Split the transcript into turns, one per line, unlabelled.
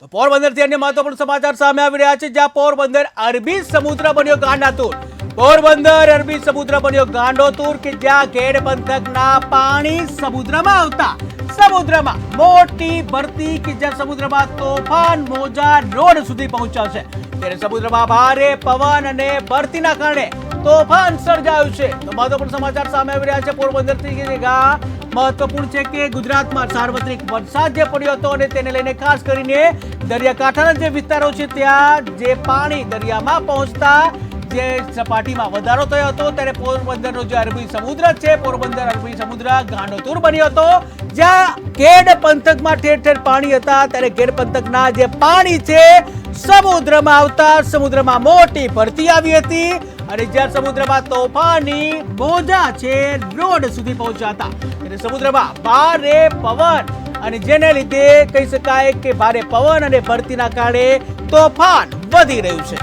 તો પોરબંદરથી અન્ય મહત્વપૂર્ણ સમાચાર સામે આવી રહ્યા છે, જ્યાં પોરબંદર અરબી સમુદ્ર બન્યો ગાંડાતુર. પોરબંદર અરબી સમુદ્ર બન્યો ગાંડોતુર, કે જ્યાં ઘેડ પંથકના પાણી સમુદ્રમાં આવતા. સમુદ્રમાં મોટી ભરતી કે જ્યાં સમુદ્રમાં તોફાન, મોજા, રોડ સુધી પહોંચ્યા છે. ત્યારે સમુદ્રમાં ભારે પવન અને ભરતીના કારણે તોફાન સર્જાયું છે. તો મહત્વપૂર્ણ સમાચાર સામે આવી રહ્યા છે. પોરબંદરથી જગ્યા મહત્વપૂર્ણ છે કે ગુજરાતમાં સાર્વત્રિક વરસાદ જે પડ્યો હતો અને તેને લઈને ખાસ કરીને દરિયાકાંઠાના જે વિસ્તારો છે, ત્યાં જે પાણી દરિયામાં પહોંચતા જે સપાટીમાં વધારો થયો હતો, ત્યારે પોરબંદરનો જે અરબી સમુદ્ર છે, પોરબંદર અરબી સમુદ્ર ગાંડોતુર બન્યો હતો, જ્યાં કેડ પંથકમાં ઠેર ઠેર પાણી હતા. ત્યારે કેડ પંથકના જે પાણી છે, સમુદ્રમાં આવતા, સમુદ્રમાં મોટી ભરતી આવી હતી અને જ્યાં સમુદ્રમાં તોફાની મોજા છે, રોડ સુધી પહોંચ્યા હતા. સમુદ્રમાં ભારે પવન અને જેને લીધે કહી શકાય કે ભારે પવન અને ભરતીના કારણે તોફાન વધી રહ્યું છે.